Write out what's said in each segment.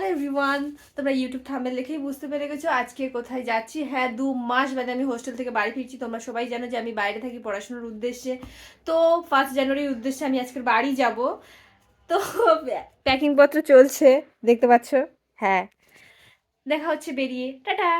Hello everyone, তোমরা YouTube থামে লিখেই বুঝতে পেরে গেছো আজকে কোথায় যাচ্ছি। হ্যাঁ দু মাস বাদে আমি হোস্টেল থেকে বাড়ি ফিরছি, তোমরা সবাই জানো যে আমি বাইরে থাকি পড়াশোনার উদ্দেশ্যে। তো ফার্স্ট জানুয়ারির উদ্দেশ্যে আমি আজকের বাড়ি যাব। তো প্যাকিং পত্র চলছে, দেখতে পাচ্ছ? হ্যাঁ। দেখা হচ্ছে বেরিয়ে। টাটা!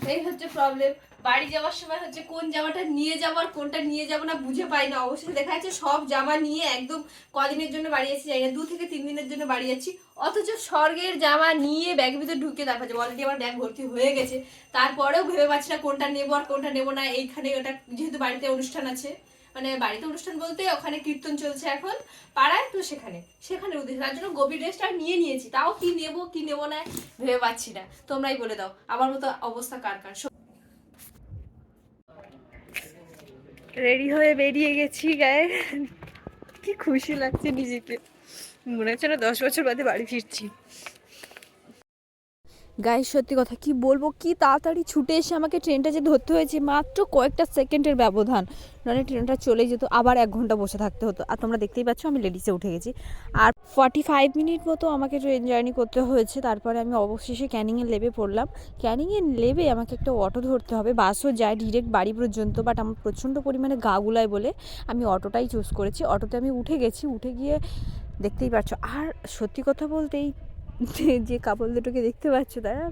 এই হচ্ছে প্রবলেম বাড়ি যাওয়ার সময় হচ্ছে কোন জামাটা নিয়ে যাব আর কোনটা নিয়ে যাব না বুঝে পাই না। অবশ্যই দেখা যাচ্ছে সব জামা নিয়ে একদম কদিনের জন্য বাড়ি যাচ্ছি যাই না, দু থেকে তিন দিনের জন্য বাড়ি যাচ্ছি। অথচ স্বর্গের জামা নিয়ে ব্যাগের ভিতরে ঢুকে তারপর অলরেডি আমার ব্যাগ ভর্তি হয়ে গেছে। তারপরেও ভেবে পাচ্ছি না কোনটা নেব আর কোনটা নেব না। এইখানে ওটা যেহেতু বাড়িতে অনুষ্ঠান আছে। মানে বাড়িতে অনুষ্ঠান বলতে ওখানে কীর্তন চলছে এখন, পাড়ায় তো সেখানে। সেখানে উদ্দেশ্য। তার জন্য গভীর ড্রেসটা নিয়ে নিয়েছি। তাও কি নেব কি নেব না, ভেবে পাচ্ছি না। তোমরাই বলে দাও, আমার মতো অবস্থা কার কার? রেডি হয়ে বেরিয়ে গেছি গায়ে। কি খুশি লাগছে নিজেকে। মনে হচ্ছে না দশ বছর বাদে বাড়ি ফিরছি। গাইস, সত্যি কথা, কি বলব? কি তাড়াতাড়ি ছুটে এসে আমাকে ট্রেনটা যে ধরতে হয়েছে, মাত্র কয়েকটা সেকেন্ডের ব্যবধান। নাহলে ট্রেনটা চলে যেত, আবার এক ঘণ্টা বসে থাকতে হতো। আর তোমরা দেখতেই পাচ্ছ, আমি লেডিসে উঠে গেছি। আর ফর্টি ফাইভ মিনিট মতো আমাকে ট্রেন জার্নি করতে হয়েছে। তারপরে আমি অবশেষে ক্যানিংয়ে লেবে পড়লাম। ক্যানিংয়ে লেবে আমাকে একটা অটো ধরতে হবে। বাসও যায় ডিরেক্ট বাড়ি পর্যন্ত বাট আমার প্রচণ্ড পরিমাণে গা গুলায় বলে আমি অটোটাই চুজ করেছি। অটোতে আমি উঠে গেছি, উঠে গিয়ে দেখতেই পাচ্ছ। আর সত্যি কথা বলতে এই যে- যে কাপল দুটোকে দেখতে পাচ্ছ তারা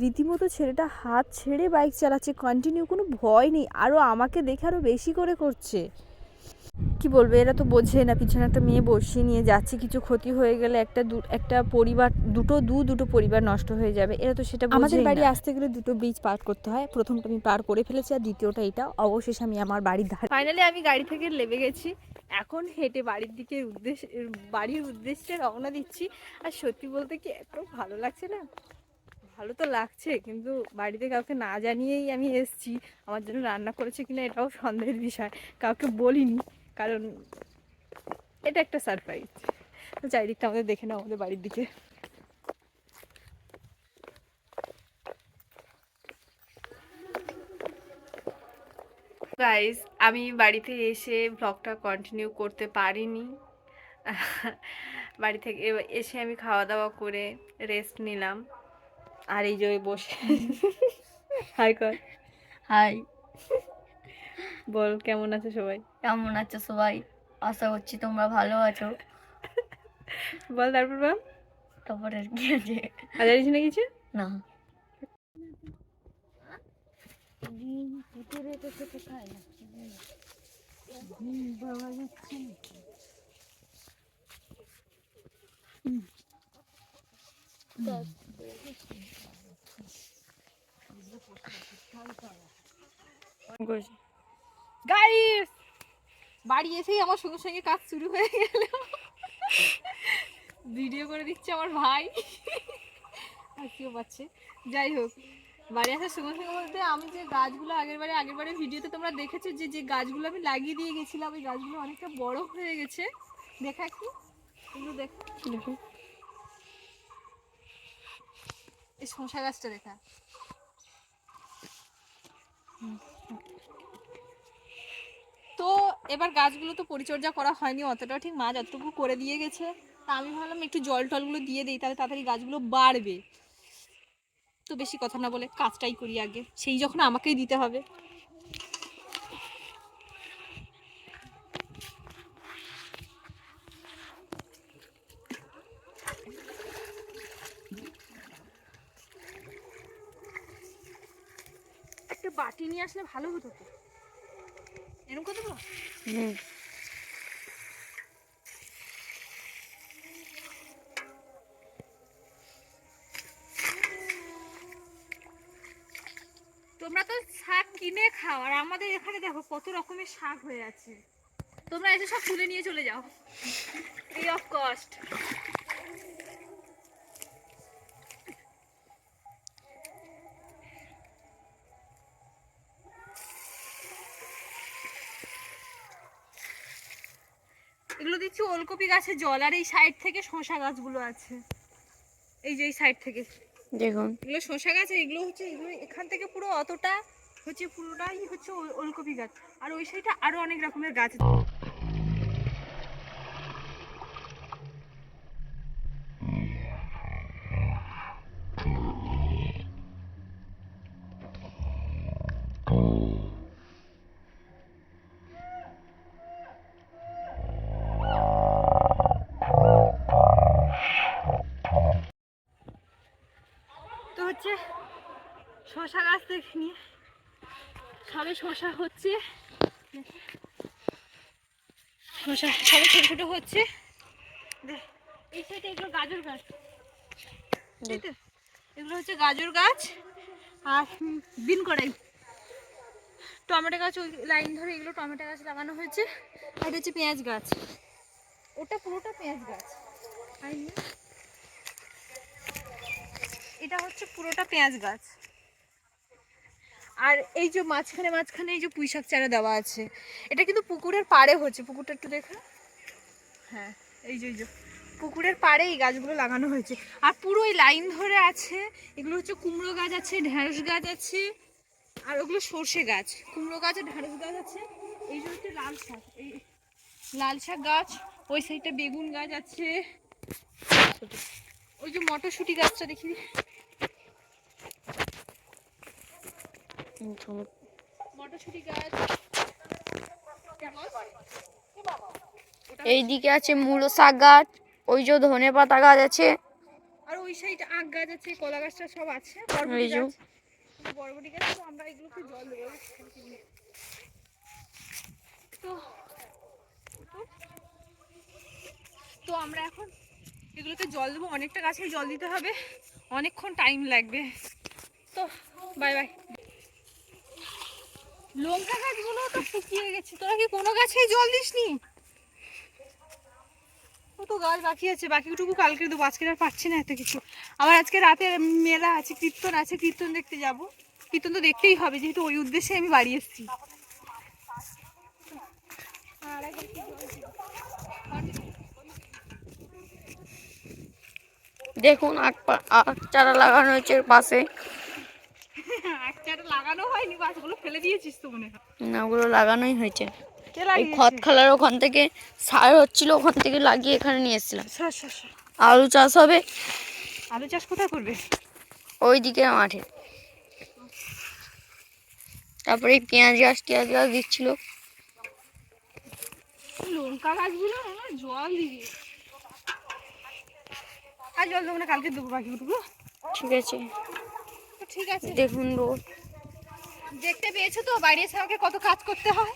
রীতিমতো ছেলেটা হাত ছেড়ে বাইক চালাচ্ছে কন্টিনিউ কোনো ভয় নেই আরও আমাকে দেখে আরও বেশি করে করছে। কি বলব এরা তো বোঝে না পিছনে একটা মেয়ে বসিয়ে নিয়ে যাচ্ছে কিছু ক্ষতি হয়ে গেলে একটা দু- একটা পরিবার দুটো দু দুটো পরিবার নষ্ট হয়ে যাবে এরা তো সেটা আমাদের বাড়ি আসতে গেলে দুটো ব্রিজ পার করতে হয় প্রথমটা আমি পার করে ফেলেছি আর দ্বিতীয়টা এটা অবশেষে আমি আমার বাড়ির ধারে ফাইনালি আমি গাড়ি থেকে লেবে গেছি। এখন হেঁটে বাড়ির দিকে উদ্দেশ্য বাড়ির উদ্দেশ্যে রওনা দিচ্ছি। আর সত্যি বলতে কি এত ভালো লাগছে না? ভালো তো লাগছে, কিন্তু বাড়িতে কাউকে না জানিয়েই আমি এসছি। আমার জন্য রান্না করেছে কিনা এটাও সন্দেহের বিষয়। কাউকে বলিনি, কারণ এটা একটা সারপ্রাইজ তো চারিদিকটা আমাদের দেখে নাও আমাদের বাড়ির দিকে। গাইজ আমি বাড়িতে এসে ব্লগটা কন্টিনিউ করতে পারিনি। বাড়ি থেকে এসে আমি খাওয়া দাওয়া করে রেস্ট নিলাম। আর এই যে বসে হাই কর হাই বল কেমন আছে সবাই? কেমন আছো সবাই? আশা করছি তোমরা ভালো আছো। বল তারপর বল? তারপরে কি আছে? আর জানিস না কিছু? না। গাইস বাড়ি এসেই আমার সঙ্গে সঙ্গে কাজ শুরু হয়ে গেল। ভিডিও করে দিচ্ছে আমার ভাই। আর কেউ পাচ্ছে। যাই হোক বাড়ি আসার সঙ্গে সঙ্গে বলতে আমি যে গাছগুলো আগের বারে আগের বারে ভিডিওতে তোমরা দেখেছ যে যে গাছগুলো আমি লাগিয়ে দিয়ে গেছিলাম ওই গাছগুলো অনেকটা বড় হয়ে গেছে। দেখা একটু এগুলো দেখা। দেখো। এই শসা গাছটা দেখা। তো এবার গাছগুলো তো পরিচর্যা করা হয়নি অতটাও ঠিক মা যতটুকু করে দিয়ে গেছে। তা আমি ভাবলাম একটু জল টলগুলো দিয়ে দিই তাহলে তাড়াতাড়ি গাছগুলো বাড়বে। তো বেশি কথা না বলে কাজটাই করি আগে। সেই যখন আমাকেই দিতে হবে। একটা বাটি নিয়ে আসলে ভালো হতো এরকম কথা বলো তোমরা তো শাক কিনে খাও। আর আমাদের এখানে দেখো কত রকমের শাক হয়ে আছে। তোমরা এসে সব তুলে নিয়ে চলে যাও। ফ্রি অফ কস্ট এগুলো দিচ্ছি ওলকপি গাছের জল আর এই সাইড থেকে শসা গাছগুলো আছে। এই যে এই সাইড থেকে। দেখুন। এগুলো শসা গাছ এগুলো হচ্ছে এগুলো এখান থেকে পুরো অতটা হচ্ছে পুরোটাই হচ্ছে ওলকপি গাছ। আর ওই সাইডটা আরও অনেক রকমের গাছ তো হচ্ছে শশা গাছ দেখে নিয়ে সবে শশা হচ্ছে। শশা সবে ছোটো ছোটো হচ্ছে। এই সাইডে এগুলো গাজর গাছ। এগুলো হচ্ছে গাজর গাছ আর বিন কড়াই। টমেটো গাছ ওই লাইন ধরে এগুলো টমেটো গাছ লাগানো হয়েছে। আর হচ্ছে পেঁয়াজ গাছ। ওটা পুরোটা পেঁয়াজ গাছ। এটা হচ্ছে পুরোটা পেঁয়াজ গাছ। আর এই যে মাঝখানে মাঝখানে এই যে পুঁই শাক চারা দেওয়া আছে, এটা কিন্তু পুকুরের পাড়ে হচ্ছে। পুকুরটা একটু দেখা। হ্যাঁ এই যে এই যে। পুকুরের পাড়ে এই গাছগুলো লাগানো হয়েছে। আর পুরো এই লাইন ধরে আছে, এগুলো হচ্ছে কুমড়ো গাছ আছে, ঢেঁড়স গাছ আছে, আর ওগুলো সর্ষে গাছ। কুমড়ো গাছ আর ঢেঁড়স গাছ আছে। এই যে হচ্ছে লাল শাক, এই লাল শাক গাছ, ওই সাইডটা বেগুন গাছ আছে। ওই যে মটরশুঁটি গাছটা দেখি। মটরশুঁটি গাছ। এইদিকে আছে মূলো শাক গাছ ওই যে ধনে পাতা গাছ আছে। আর ওই সাইডে আখ গাছ আছে কলা গাছটা সব আছে। বরবটি গাছ। বরবটি গাছ তো আমরা এগুলোকে জল দেবো। তো তো- তো আমরা এখন এগুলোকে জল দেবো। অনেকটা গাছেই জল দিতে হবে। অনেকক্ষণ টাইম লাগবে। তো বাই বাই লঙ্কা গাছগুলো তো শুকিয়ে গেছে। তোরা কি কোনো গাছেই জল দিসনি? কত গাছ বাকি আছে, বাকিটুকু কালকে দেবো। আজকে আর পাচ্ছি না এত কিছু। আবার আজকে রাতে মেলা আছে, কীর্তন আছে, কীর্তন দেখতে যাব। কীর্তন তো দেখতেই হবে, যেহেতু ওই উদ্দেশ্যে আমি বাড়ি এসেছি? দেখুন আখ চারা লাগানো হয়েছে পাশে। লাগানো হয়নি গাছগুলো ফেলে দিয়েছিস তো মনে হয়। না ওগুলো লাগানোই হয়েছে। কে এই খত খালার ওখান থেকে সার হচ্ছিল ওখান থেকে লাগিয়ে এখানে নিয়ে এসেছিলাম। আলু চাষ হবে। আলু চাষ কোথায় করবে? ওই দিকে মাঠে। তারপরে পেঁয়াজ গাছ টিয়াজ গাছ দিচ্ছিল। লঙ্কা গাছগুলো জল দিবি। আর জল দেবো না কালকে দেবো বাকিটুকু ঠিক আছে। তো ঠিক আছে। দেখুন রোদ। দেখতে পেয়েছ তো? বাইরে এসে আমাকে কত কাজ করতে হয়?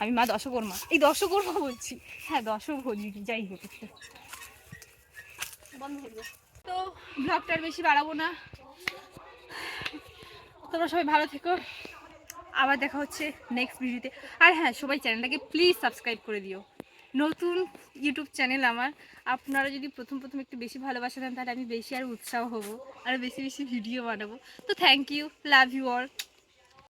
আমি মা দশকর্মা এই দশকর্মা বলছি। হ্যাঁ বলি যাই হোক। বন্ধ করব তো ব্লগটা আর বেশি বাড়াবো না। তোমরা সবাই ভালো থেকো। আবার দেখা হচ্ছে নেক্সট ভিডিওতে আর হ্যাঁ সবাই চ্যানেলটাকে প্লিজ সাবস্ক্রাইব করে দিও। নতুন ইউটিউব চ্যানেল আমার। আপনারা যদি প্রথম প্রথম একটু বেশি ভালোবাসা দেন, তাহলে আমি বেশি আর উৎসাহ হব, আর বেশি বেশি ভিডিও বানাবো। তো thank you love you all